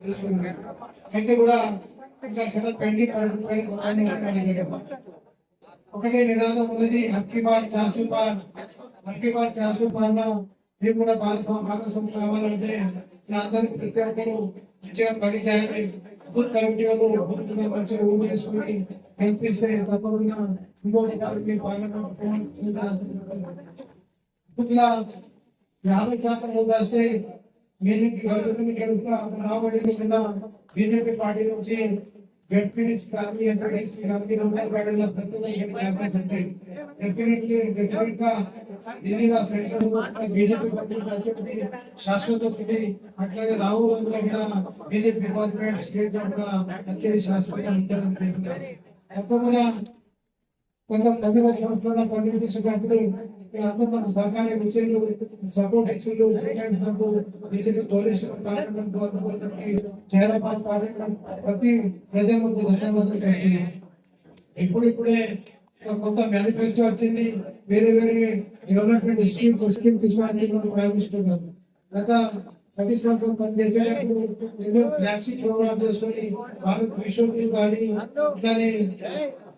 అయితే కూడా ఇంకా చాలా పెండింగ్ పడుతుంది ఒకటే నినాదం ఉన్నది హక్కి బాల్ చాసు బాల్. హక్కి బాల్ చాసు బాల్ మీరు కూడా భాగస్వామి భాగస్వామి కావాలంటే ఇలా అందరూ ప్రతి ఒక్కరు మంచిగా పని చేయాలి బూత్ కమిటీ వాళ్ళు బూత్ మీద మంచిగా ఊరు చేసుకుని కల్పిస్తే తప్పకుండా ఇంకొక వారు మీ పాలన ఇట్లా యాభై శాతం వస్తే మీరు గవర్నమెంట్ గెలుస్తా రాబోయే బీజేపీ పార్టీ నుంచి జడ్పీడీసీ కానీ ఎంపీడీసీ కానీ రూరల్ ఏం ఛాన్సెస్ ఉంటాయి. డెఫినెట్లీ డెఫినెట్గా సెంటర్ బీజేపీ శాశ్వత స్థితి అట్లాగే రాహుల్ గాంధీ కూడా బీజేపీ గవర్నమెంట్ స్టేట్ కూడా వచ్చేది శాశ్వతంగా తప్పకుండా కొంత పది లక్షల పని తీసుకున్నప్పుడు అందరూ మనకు సహకారం ఇచ్చిండ్రు సపోర్ట్ ఇచ్చిండ్రు నాకు వీటికి తోలేసిన చేరపాటు పాడడం ప్రతి ప్రజలకు ధన్యవాదాలు తెలియజేయాలి. ఇప్పుడిప్పుడే ఒక కొత్త మేనిఫెస్టో వచ్చింది వేరే వేరే డెవలప్మెంట్ స్కీమ్ స్కీమ్ తీసుకోవడానికి మనం ప్రయాణిస్తున్నాం గత ప్రతిష్టాత్మక సంవత్సరం పనిచేసేటప్పుడు ఎన్నో ఫ్లాగ్షిప్ ప్రోగ్రామ్ చేసుకొని భారత్ మిషన్ కానీ ఇట్లానే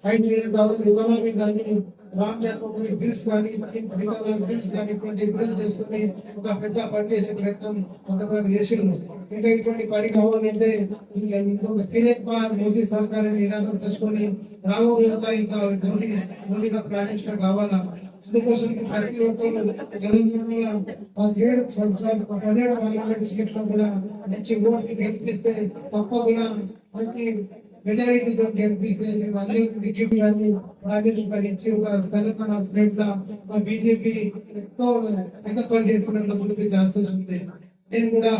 ఫైవ్ మిలియన్ డాలర్ ఎకానమీ కానీ రామ్ జన్మభూమి బిల్స్ కానీ బిల్స్ కానీ ఇటువంటి బిల్స్ చేసుకొని ఒక పెద్ద పని చేసే ప్రయత్నం కొంతమంది చేసిండ్రు ఇంకా ఇటువంటి పని కావాలంటే ఇంకా ఇంకొక ఫిలిప్ మోదీ సర్కార్ నినాదం తీసుకొని రాబోయే ఇంకా ఇంకా మోదీ మోదీగా ప్రాణించడం కావాలా అందుకోసం ప్రతి ఒక్కరు పదిహేడు సంవత్సరాలు పదిహేడు పార్లమెంట్ సీట్లో కూడా మంచి ఓట్లు గెలిపిస్తే తప్పకుండా మంచి మెజారిటీతో గెలిపిస్తే అన్ని గిఫ్ట్ కానీ ప్రాజెక్ట్ భరించి ఒక తెలంగాణ స్టేట్లో మా బీజేపీ ఎంతో ఎంత పని చేసుకున్నట్లు ముందుకు ఛాన్సెస్ ఉంది నేను కూడా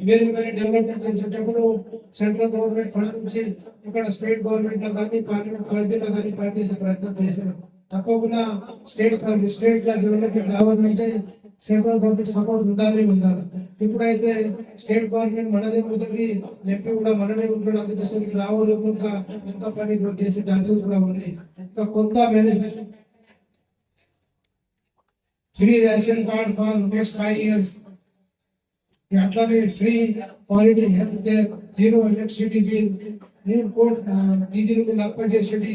వేరే వేరే డెవలప్మెంట్ చేసేటప్పుడు సెంట్రల్ గవర్నమెంట్ ఫండ్ నుంచి ఇక్కడ స్టేట్ గవర్నమెంట్లో కానీ పార్లమెంట్ పరిధిలో కానీ పనిచేసే ప్రయత్నం చేశాను తప్పకుండా స్టేట్ స్టేట్లో డెవలప్మెంట్ కావాలంటే సెంట్రల్ గవర్నమెంట్ సపోర్ట్ ఉండాలి ఉండాలి. ఇప్పుడైతే స్టేట్ గవర్నమెంట్ మనదే ఉంటుంది ఎంపీ కూడా మనమే ఉంటాడు అందుకోసం రావాలి ఇంకా ఎంత పని చేసే ఛాన్సెస్ కూడా ఉన్నాయి. ఇంకా కొత్త management free ration card for next five years అట్లానే free quality health care zero electricity bill మూడు కోట్ నిధులకు తప్ప చేసేటి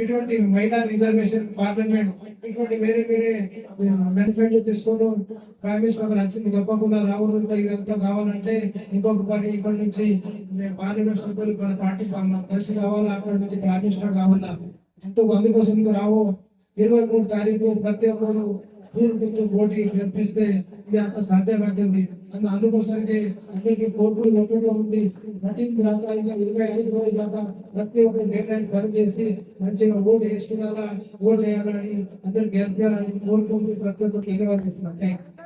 ఇటువంటి మహిళా రిజర్వేషన్ పార్లమెంట్ ఇటువంటి వేరే వేరే మేనిఫెస్టో తీసుకొని ప్రైమ్ మినిస్టర్ నచ్చింది తప్పకుండా రావడం ఇదంతా కావాలంటే ఇంకొక పని ఇక్కడ నుంచి పార్లమెంట్ సభ్యులు మన పార్టీ కలిసి కావాలా అక్కడ నుంచి ప్రైమ్ మినిస్టర్ కావాలా? ఎంతో అందుకోసం రావు. ఇరవై మూడు తారీఖు ప్రతి ఒక్కరు కూర్పుతో పోటీ కల్పిస్తే ఇది అంత సాధ్యమవుతుంది అందు అందుకోసానికి అందరికీ కోర్పులు ఒక్కటే ఉండి నటింగ్ ప్రాంతాలుగా ఇరవై ఐదు రోజుల దాకా ప్రతి ఒక్క నిర్ణయం పనిచేసి మంచిగా ఓటు వేసుకున్నారా ఓటు వేయాలని అందరికి గెలిపాలని కోరుకుంటూ ప్రతి ఒక్కరికి ధన్యవాదాలు చెప్తున్నాను.